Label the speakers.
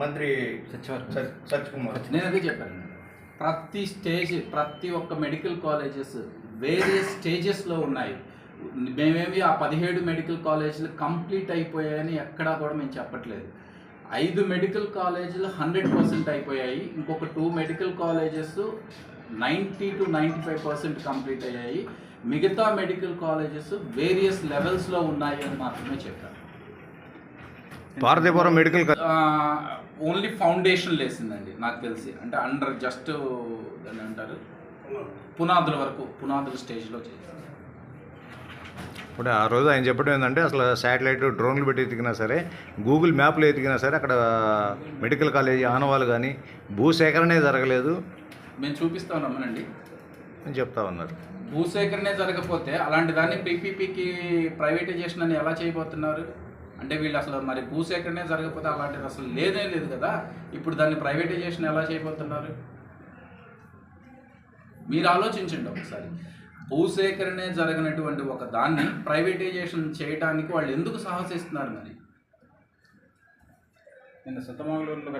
Speaker 1: మంత్రి
Speaker 2: సచివాలయం.
Speaker 1: సత్- సత్ కుమార్
Speaker 3: నేను అదే చెప్పాను. ప్రతి స్టేజ్ ప్రతి ఒక్క మెడికల్ కాలేజెస్ వేరియస్ స్టేజెస్లో ఉన్నాయి. మేమేమి ఆ పదిహేడు మెడికల్ కాలేజీలు కంప్లీట్ అయిపోయాయని ఎక్కడా కూడా మేము చెప్పట్లేదు. ఐదు మెడికల్ కాలేజీలు హండ్రెడ్ పర్సెంట్ అయిపోయాయి. ఇంకొక two medical colleges ninety to ninety five percent complete అయ్యాయి. మిగతా మెడికల్ కాలేజెస్ వేరియస్ లెవెల్స్లో ఉన్నాయి అని మాత్రమే చెప్పాను.
Speaker 4: పార్వతీపురం మెడికల్
Speaker 3: ఓన్లీ ఫౌండేషన్ లేసిందండి నాకు తెలిసి. అంటే అండర్ జస్ట్ దాన్ని అంటారు? పునాదుల వరకు పునాదుల స్టేజ్లో చేశారు.
Speaker 4: ఇప్పుడు ఆ రోజు ఆయన చెప్పడం ఏంటంటే అసలు శాటిలైట్ డ్రోన్లు పెట్టి ఎతికినా సరే గూగుల్ మ్యాప్లో ఎతికినా సరే అక్కడ మెడికల్ కాలేజీ ఆనవాళ్ళు కానీ భూసేకరణే జరగలేదు.
Speaker 3: మేము చూపిస్తా ఉన్నామనండి
Speaker 4: అని చెప్తా ఉన్నారు.
Speaker 3: భూసేకరణే జరగకపోతే అలాంటి దాన్ని పీపీపీకి ప్రైవేటైజేషన్ అని ఎలా చేయబోతున్నారు? అంటే వీళ్ళు అసలు మరి భూసేకరణే జరగకపోతే అలాంటిది అసలు లేదే లేదు కదా. ఇప్పుడు దాన్ని ప్రైవేటైజేషన్ ఎలా చేయబోతున్నారు? మీరు ఆలోచించండి ఒకసారి. భూసేకరణే జరగనటువంటి ఒక దాన్ని ప్రైవేటైజేషన్ చేయడానికి వాళ్ళు ఎందుకు సాహసిస్తున్నారు మరి?
Speaker 2: నిన్న సతమంగళూరులో